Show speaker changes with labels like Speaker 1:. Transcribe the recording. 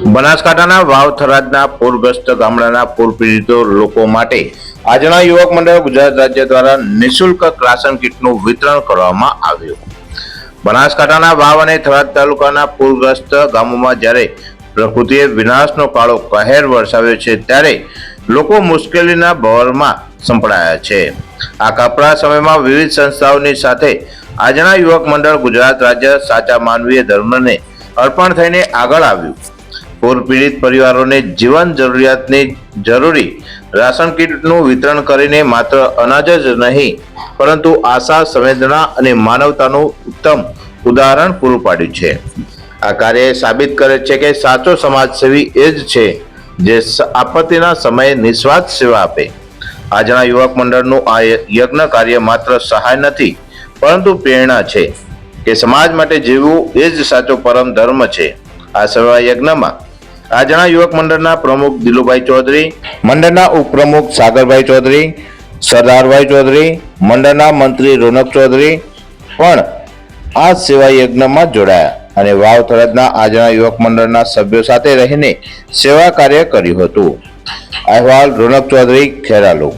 Speaker 1: બનાસકાંઠાના વાવ થરાદના પૂરગ્રસ્ત ગામડાના પૂર પીડિતો લોકો માટે આજના યુવક મંડળ ગુજરાત રાજ્ય દ્વારા નિઃશુલ્ક રાશન કીટનું વિતરણ કરવામાં આવ્યું. બનાસકાંઠાના વાવ અને થરાદ તાલુકાના પૂરગ્રસ્ત ગામોમાં જ્યારે પ્રકૃતિએ વિનાશનો કાળો કહેર વરસાવ્યો છે, ત્યારે લોકો મુશ્કેલીના બહરમાં સંપડાયા છે. આ કપરા સમયમાં વિવિધ સંસ્થાઓની સાથે આજના યુવક મંડળ ગુજરાત રાજ્ય સાચા માનવીય ધર્મને અર્પણ થઈને આગળ આવ્યું. પૂર પીડિત પરિવારોને જીવન જરૂરિયાતની જરૂરી રાશન કીટનું વિતરણ કરીને માત્ર અનાજ જ નહીં, પરંતુ આશા, સંવેદના અને માનવતાનું ઉત્તમ ઉદાહરણ પૂરું પાડ્યું છે. આ કાર્ય સાબિત કરે છે કે સાચો સમાજસેવી એ જ છે જે આપત્તિના સમયે નિસ્વાર્થ સેવા આપે. આજના યુવક મંડળનું આ યજ્ઞ કાર્ય માત્ર સહાય નથી, પરંતુ પ્રેરણા છે કે સમાજ માટે જીવવું એ જ સાચો પરમ ધર્મ છે. આ સેવા યજ્ઞમાં આજના યુવક મંડળના પ્રમુખ દિલુભાઈ ચૌધરી, મંડળના ઉપપ્રમુખ સાગરભાઈ ચૌધરી, સરદારભાઈ ચૌધરી, મંડળના મંત્રી રોનક ચૌધરી પણ આ સેવા યજ્ઞમાં જોડાયા અને વાવ થરાદના આજના યુવક મંડળના સભ્યો સાથે રહીને સેવા કાર્ય કર્યું હતું. અહેવાલ રોનક ચૌધરી, ખેરાલુ.